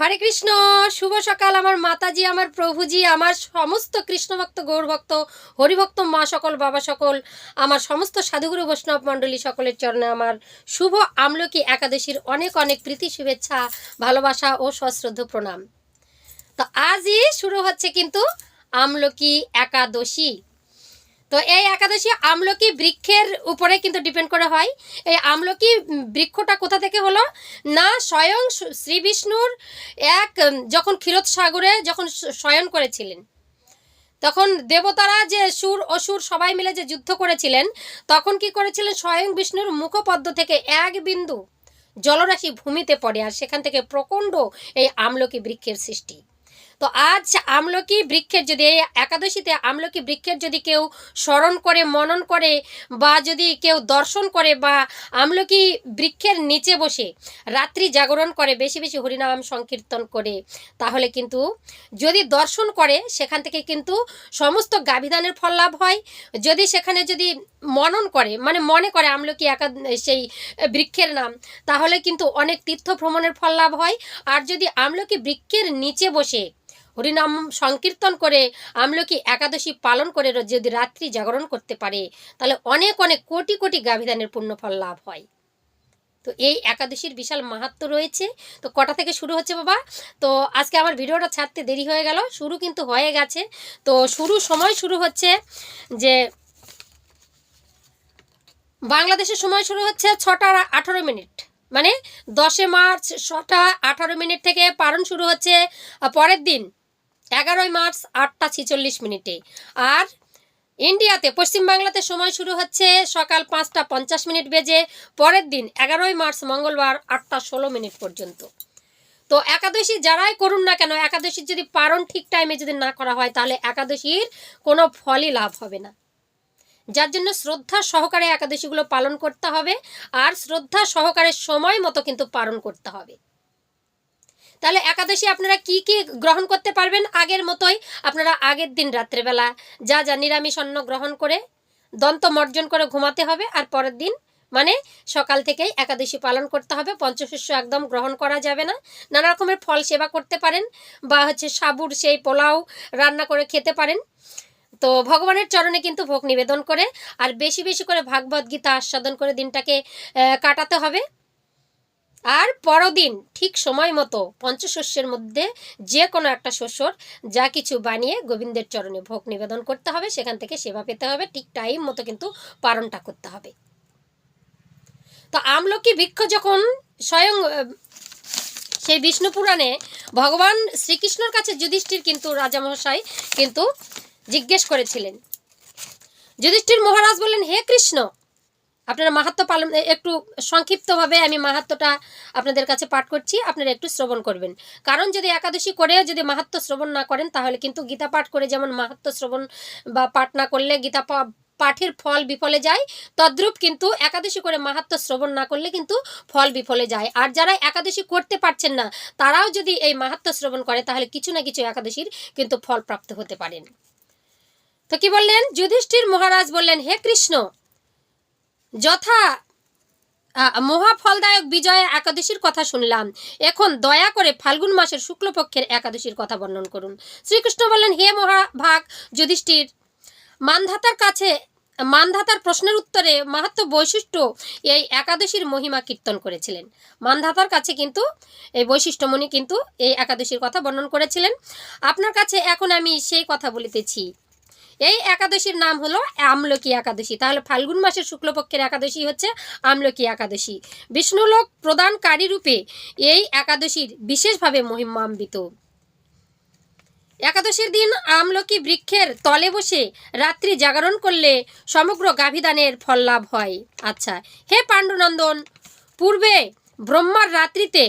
হরে কৃষ্ণ, শুভ সকাল। আমার মাতাজি, আমার প্রভুজি, আমার সমস্ত কৃষ্ণভক্ত, গৌরভক্ত, হরিভক্ত, মা সকল, বাবা সকল, আমার সমস্ত সাধুগুরু বৈষ্ণব মণ্ডলী সকলের চরণে আমার শুভ আমলকি একাদশীর অনেক অনেক প্রীতি, শুভেচ্ছা, ভালোবাসা ও সশ্রদ্ধ প্রণাম। তো আজই শুরু হচ্ছে কিন্তু আমলকি একাদশী। তো এই একাদশী আমলকি বৃক্ষের উপরে কিন্তু ডিপেন্ড করে হয়। এই আমলকি বৃক্ষটা কোথা থেকে হলো? না স্বয়ং শ্রী বিষ্ণুর এক যখন ক্ষীরোদ সাগরে যখন শয়ন করেছিলেন, তখন দেবতারা যে সুর, অসুর সবাই মিলে যে যুদ্ধ করেছিলেন, তখন কি করেছিলেন? স্বয়ং বিষ্ণুর মুখপদ্ম থেকে এক বিন্দু জলরাশি ভূমিতে পড়ে, আর সেখান থেকে প্রকণ্ড এই আমলকি বৃক্ষের সৃষ্টি। তো আজ আমলকি বৃক্ষের যদি, এই একাদশীতে আমলকি বৃক্ষের যদি কেউ স্মরণ করে, মনন করে, বা যদি কেউ দর্শন করে, বা আমলকি বৃক্ষের নিচে বসে রাত্রি জাগরণ করে, বেশি বেশি হরিনাম সংকীর্তন করে, তাহলে কিন্তু যদি দর্শন করে, সেখান থেকে কিন্তু সমস্ত গাভিধানের ফল লাভ হয়। যদি সেখানে যদি মনন করে মানে মনে করে আমলকি একা সেই বৃক্ষের নাম, তাহলে কিন্তু অনেক তীর্থ ভ্রমণের ফল লাভ হয়। আর যদি আমলকি বৃক্ষের নিচে বসে হরিনাম সংকীর্তন করে আমলকি একাদশী পালন করে যদি রাত্রি জাগরণ করতে পারে, তাহলে অনেক অনেক কোটি কোটি গাভিদানের পুণ্যফল লাভ হয়। তো এই একাদশীর বিশাল মাহাত্ম রয়েছে। তো কটা থেকে শুরু হচ্ছে বাবা? তো আজকে আমার ভিডিওটা ছাড়তে দেরি হয়ে গেল, শুরু কিন্তু হয়ে গেছে। তো শুরু সময় শুরু হচ্ছে যে বাংলাদেশের সময় শুরু হচ্ছে ছটা আঠারো মিনিট। মানে দশে মার্চ ছটা আঠারো মিনিট থেকে পালন শুরু হচ্ছে পরের দিন। এগারোই মার্চ আটটা ছিচল্লিশ মিনিটে। আর ইন্ডিয়াতে পশ্চিমবাংলাতে সময় শুরু হচ্ছে সকাল পাঁচটা পঞ্চাশ মিনিট বেজে, পরের দিন এগারোই মার্চ মঙ্গলবার আটটা ষোলো মিনিট পর্যন্ত। তো একাদশী যারাই করুন না কেন, একাদশীর যদি পারণ ঠিক টাইমে যদি না করা হয়, তাহলে একাদশীর কোনো ফলই লাভ হবে না। যার জন্য শ্রদ্ধা সহকারে একাদশীগুলো পালন করতে হবে, আর শ্রদ্ধা সহকারে সময় মতো কিন্তু পালন করতে হবে। তাহলে একাদশী আপনারা কি কি গ্রহণ করতে পারবেন আগের মতোই? আপনারা আগের দিন রাত্রেবেলা যা যা নিরামিষ অন্ন গ্রহণ করে দন্ত মর্জন করে ঘুমাতে হবে আর পরের দিন মানে সকাল থেকেই একাদশী পালন করতে হবে। পঞ্চশস্য একদম গ্রহণ করা যাবে না। নানা রকমের ফল সেবা করতে পারেন বা হচ্ছে সাবুর সেই পোলাও রান্না করে খেতে পারেন। তো ভগবানের চরণে কিন্তু ভোগ নিবেদন করে। আর বেশি বেশি করে ভাগবত গীতা আস্বাদন করে দিনটাকে কাটাতে হবে। আর পরদিন ঠিক সময় মতো পঞ্চশস্যের মধ্যে যে কোনো একটা শস্যর যা কিছু বানিয়ে গোবিন্দের চরণে ভোগ নিবেদন করতে হবে, সেখান থেকে সেবা পেতে হবে, ঠিক টাইম মতো কিন্তু পালনটা করতে হবে। তো আমলকি বৃক্ষ যখন স্বয়ং সেই বিষ্ণু পুরাণে ভগবান শ্রীকৃষ্ণর কাছে যুধিষ্ঠির কিন্তু রাজামহাশয় কিন্তু জিজ্ঞেস করেছিলেন। যুধিষ্ঠির মহারাজ বললেন, হে কৃষ্ণ আপনারা মাহাত্ম পালন একটু সংক্ষিপ্তভাবে আমি মাহাত্মটা আপনাদের কাছে পাঠ করছি, আপনারা একটু শ্রবণ করবেন। কারণ যদি একাদশী করেও যদি মাহাত্ম শ্রবণ না করেন, তাহলে কিন্তু গীতা পাঠ করে যেমন মাহাত্ম শ্রবণ বা পাঠ না করলে গীতা পাঠের ফল বিফলে যায়, তদ্রূপ কিন্তু একাদশী করে মাহাত্ম শ্রবণ না করলে কিন্তু ফল বিফলে যায়। আর যারা একাদশী করতে পারছেন না, তারাও যদি এই মাহাত্ম শ্রবণ করে, তাহলে কিছু না কিছু একাদশীর কিন্তু ফল প্রাপ্ত হতে পারেন। তো কি বললেন? যুধিষ্ঠির মহারাজ বললেন, হে কৃষ্ণ যথা মহাফলদায়ক বিজয়া একাদশীর কথা শুনলাম। এখন দয়া করে ফাল্গুন মাসের শুক্লপক্ষের একাদশীর কথা বর্ণন করুন। শ্রীকৃষ্ণ বললেন, হে মহাভাগ যুধিষ্ঠির, মানধাতার কাছে, মানধাতার প্রশ্নের উত্তরে মাহাত্ম বৈশিষ্ট্য এই একাদশীর মহিমা কীর্তন করেছিলেন। মানধাতার কাছে কিন্তু, এই বৈশিষ্ট্যমণি কিন্তু এই একাদশীর কথা বর্ণন করেছিলেন। আপনার কাছে এখন আমি সেই কথা বলিতেছি। এই একাদশীর নাম হলো আমলকি একাদশী। তাহলে ফাল্গুন মাসের শুক্লপক্ষের একাদশী হচ্ছে আমলকি একাদশী। বিষ্ণুলোক প্রদানকারী রূপে এই একাদশীর বিশেষভাবে মহিমান্বিত। একাদশীর দিন আমলকি বৃক্ষের তলে বসে রাত্রি জাগরণ করলে সমগ্র গাভিদানের ফল লাভ হয়। আচ্ছা হে পাণ্ডুনন্দন, পূর্বে ব্রহ্মার রাত্রিতে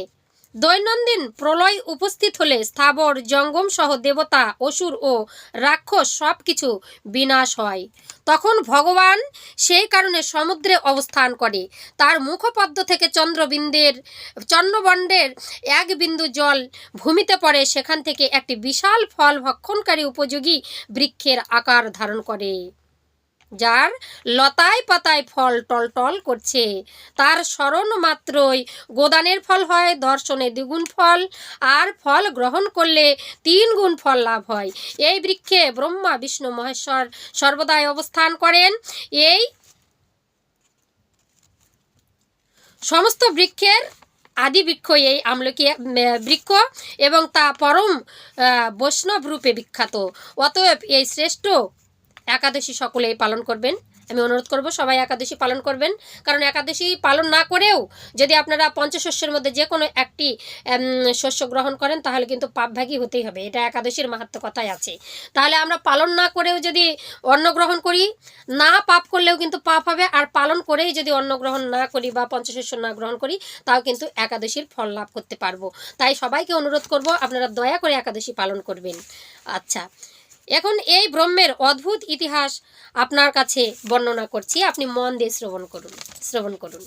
দৈনন্দিন প্রলয় উপস্থিত হলে স্থাবর, জঙ্গম সহ দেবতা, অসুর ও রাক্ষস সব কিছু বিনাশ হয়। তখন ভগবান সেই কারণে সমুদ্রে অবস্থান করে। তার মুখপদ্ম থেকে চন্দ্রবিন্দের চন্দ্রবণ্ডের এক বিন্দু জল ভূমিতে পড়ে। সেখান থেকে একটি বিশাল ফল ভক্ষণকারী উপযোগী বৃক্ষের আকার ধারণ করে। যার লতায় পাতায় ফল টল টল করছে। তার স্মরণ মাত্রই গোদানের ফল হয়, দর্শনে দ্বিগুণ ফল। আর ফল গ্রহণ করলে তিন গুণ ফল লাভ হয়। এই বৃক্ষে ব্রহ্মা, বিষ্ণু, মহেশ্বর সর্বদাই অবস্থান করেন। এই সমস্ত বৃক্ষের আদি বৃক্ষ এই আমলকি বৃক্ষ এবং তা পরম বৈষ্ণব রূপে বিখ্যাত। অতএব এই শ্রেষ্ঠ একাদশী সকলেই পালন করবেন। আমি অনুরোধ করব, সবাই একাদশী পালন করবেন। কারণ একাদশী পালন না করেও যদি আপনারা পঞ্চশস্যের মধ্যে যে কোনো একটি শস্য গ্রহণ করেন, তাহলে কিন্তু পাপভাগী হতেই হবে। এটা একাদশীর মাহাত্ম কথাই আছে। তাহলে আমরা পালন না করেও যদি অন্ন গ্রহণ করি, না পাপ করলেও কিন্তু পাপ হবে। আর পালন করেই যদি অন্ন গ্রহণ না করি বা পঞ্চশস্য না গ্রহণ করি, তাও কিন্তু একাদশীর ফল লাভ করতে পারব। তাই সবাইকে অনুরোধ করব, আপনারা দয়া করে একাদশী পালন করবেন। আচ্ছা এখন এই ব্রহ্মের অদ্ভুত ইতিহাস আপনার কাছে বর্ণনা করছি। আপনি মন দিয়ে শ্রবণ করুন শ্রবণ করুন।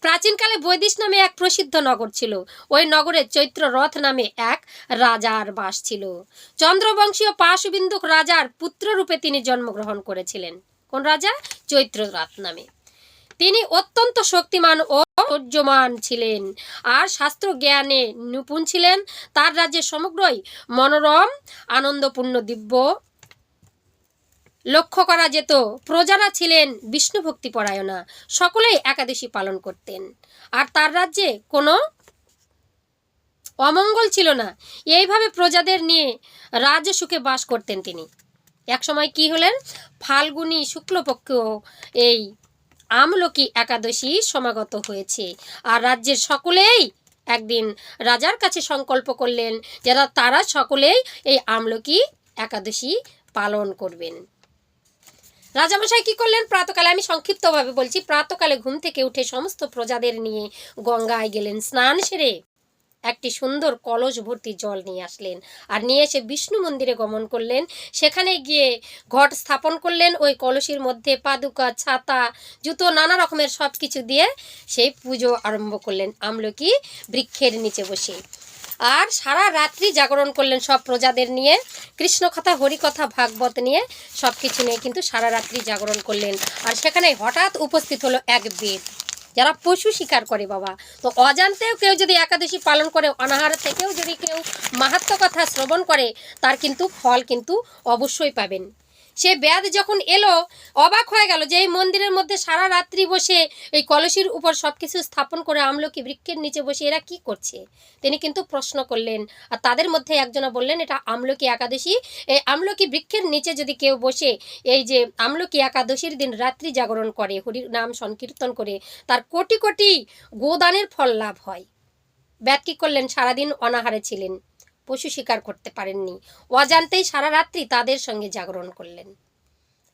প্রাচীনকালে বৈদিশ নামে এক প্রসিদ্ধ নগর ছিল। ওই নগরে চৈত্র রথ নামে এক রাজার বাস ছিল। চন্দ্রবংশীয় পাশবিন্দুক রাজার পুত্ররূপে তিনি জন্মগ্রহণ করেছিলেন। কোন রাজা? চৈত্ররথ নামে। তিনি অত্যন্ত শক্তিমান ও ঐশ্বর্যমান ছিলেন আর শাস্ত্র জ্ঞানে নিপুণ ছিলেন। তার রাজ্যে সমগ্রই মনোরম, আনন্দপূর্ণ দিব্য। লক্ষ্য করা যেত, প্রজারা ছিলেন বিষ্ণু ভক্তি পরায়ণা, সকলেই একাদশী পালন করতেন। আর তার রাজ্যে কোনো অমঙ্গল ছিল না। এইভাবে প্রজাদের নিয়ে রাজ্য সুখে বাস করতেন তিনি। একসময় কি হলেন? ফাল্গুনী শুক্লপক্ষ এই আমলকি একাদশী সমাগত হয়েছে। আর রাজ্যের সকলেই একদিন রাজার কাছে সংকল্প করলেন যারা তারা সকলেই এই আমলকি একাদশী পালন করবেন। রাজামশাই কি করলেন? প্রাতকালে আমি সংক্ষিপ্তভাবে বলছি, প্রাতকালে ঘুম থেকে উঠে সমস্ত প্রজাদের নিয়ে গঙ্গায় গেলেন। স্নান সেরে একটি সুন্দর কলস ভর্তি জল নিয়ে আসলেন। আর নিয়ে এসে বিষ্ণু মন্দিরে গমন করলেন। সেখানে গিয়ে ঘট স্থাপন করলেন। ওই কলসির মধ্যে পাদুকা, ছাতা, জুতো, নানা রকমের সব কিছু দিয়ে সেই পুজো আরম্ভ করলেন। আমলকি বৃক্ষের নিচে বসে। আর সারা রাত্রি জাগরণ করলেন সব প্রজাদের নিয়ে। কৃষ্ণ কৃষ্ণকথা, হরিকথা, ভাগবত নিয়ে সব কিছু নিয়ে কিন্তু সারা রাত্রি জাগরণ করলেন। আর সেখানে হঠাৎ উপস্থিত হলো এক বেদ। যারা পশু শিকার করে বাবা। তো অজান্তেও কেউ যদি একাদশী পালন করে, অনাহার থেকেও যদি কেউ মাহাত্ম কথা শ্রবণ করে, তার কিন্তু ফল কিন্তু অবশ্যই পাবেন। সে ব্যাধ যখন এলো, অবাক হয়ে গেল যে এই মন্দিরের মধ্যে সারা রাত্রি বসে এই কলসির উপর সব কিছু স্থাপন করে আমলকি বৃক্ষের নিচে বসে এরা কি করছে? তিনি কিন্তু প্রশ্ন করলেন। আর তাদের মধ্যে একজনা বললেন, এটা আমলকি একাদশী। এই আমলকি বৃক্ষের নিচে যদি কেউ বসে এই যে আমলকি একাদশীর দিন রাত্রি জাগরণ করে, হরির নাম সংকীর্তন করে, তার কোটি কোটি গোদানের ফল লাভ হয়। ব্যাত কি করলেন? সারাদিন অনাহারে ছিলেন। পশু শিকার করতে পারেননি। অজান্তেই সারা রাত্রি তাদের সঙ্গে জাগরণ করলেন।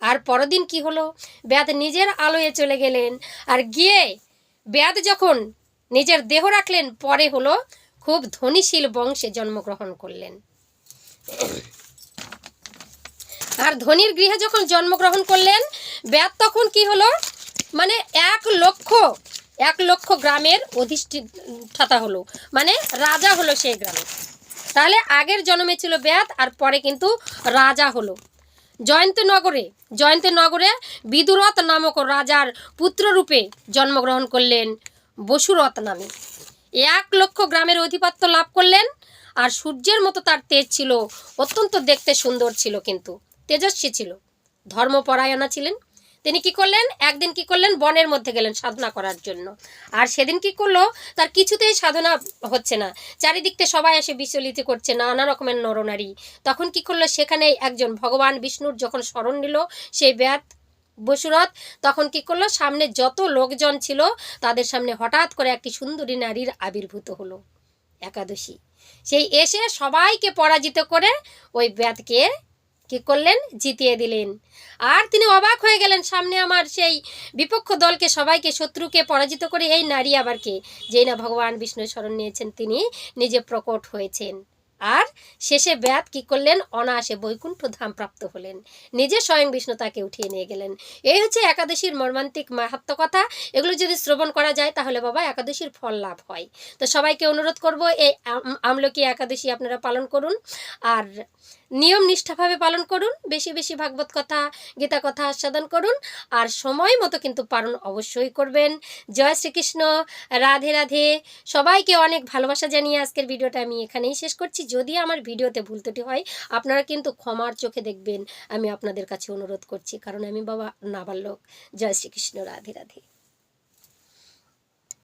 আর পরদিন কি হলো? ব্যাদ নিজের আলোয় চলে গেলেন। আর গিয়ে ব্যাদ যখন নিজের দেহ রাখলেন, পরে হলো খুব ধনীশীল বংশে জন্মগ্রহণ করলেন। আর ধনির গৃহে যখন জন্মগ্রহণ করলেন ব্যাদ তখন কি হলো? মানে এক লক্ষ এক লক্ষ গ্রামের অধিষ্ঠিতা হলো। মানে রাজা হলো সেই গ্রামে। তাহলে আগের জন্মে ছিল ব্যাত আর পরে কিন্তু রাজা হলো। জয়ন্তনগরে জয়ন্তনগরে বিদুরথ নামক রাজার পুত্ররূপে জন্মগ্রহণ করলেন বসুরথ নামে। এক লক্ষ গ্রামের অধিপত্য লাভ করলেন আর সূর্যের মতো তার তেজ ছিল, অত্যন্ত দেখতে সুন্দর ছিল কিন্তু, তেজস্বী ছিল। ধর্মপরায়ণা ছিলেন। তিনি কি করলেন? একদিন কি করলেন? বনের মধ্যে গেলেন সাধনা করার জন্য। আর সেদিন কি করল? তার কিছুতেই সাধনা হচ্ছে না। চারিদিকতে সবাই এসে বিচলিত করছে, নানা রকমের নরনারী। তখন কি করল? সেখানে একজন ভগবান বিষ্ণুর যখন স্মরণ নিল, সেই ব্যাত বসুরথ, তখন কি করল? সামনে যত লোকজন ছিল, তাদের সামনে হঠাৎ করে একটি সুন্দরী নারীর আবির্ভূত হলো, একাদশী। সেই এসে সবাইকে পরাজিত করে ওই ব্যাতকে কি করলেন? জিতিয়ে দিলেন। আর তিনি অবাক হয়ে গেলেন সামনে আমার সেই বিপক্ষ দলকে, সবাইকে, শত্রুকে পরাজিত করে এই নারী আবার কে যেই না ভগবান বিষ্ণু স্মরণ নিয়েছেন তিনি, নিজে প্রকট হয়েছেন। আর শেষে ব্যাত কি করলেন? অনায়াসে বৈকুণ্ঠ ধাম প্রাপ্ত হলেন। নিজে স্বয়ং বিষ্ণু তাকে উঠিয়ে নিয়ে গেলেন। এই হচ্ছে একাদশীর মর্মান্তিক মাহাত্ম কথা এগুলো যদি শ্রবণ করা যায় তাহলে বাবা একাদশীর ফল লাভ হয়। তো সবাইকে অনুরোধ করব, এই আমলকি একাদশী আপনারা পালন করুন। আর নিয়ম নিষ্ঠাভাবে পালন করুন, বেশি বেশি ভাগবত কথা, গীতা কথা আস্বাদন করুন আর সময় মতো কিন্তু পালন অবশ্যই করবেন। জয় শ্রীকৃষ্ণ, রাধে রাধে। সবাইকে অনেক ভালোবাসা জানিয়ে আজকের ভিডিওটা আমি এখানেই শেষ করছি। যদি আমার ভিডিওতে ভুল ত্রুটি হয়, আপনারা কিন্তু ক্ষমার চোখে দেখবেন। আমি আপনাদের কাছে অনুরোধ করছি, কারণ আমি বাবা নাবালক। জয় শ্রীকৃষ্ণ, রাধে রাধে।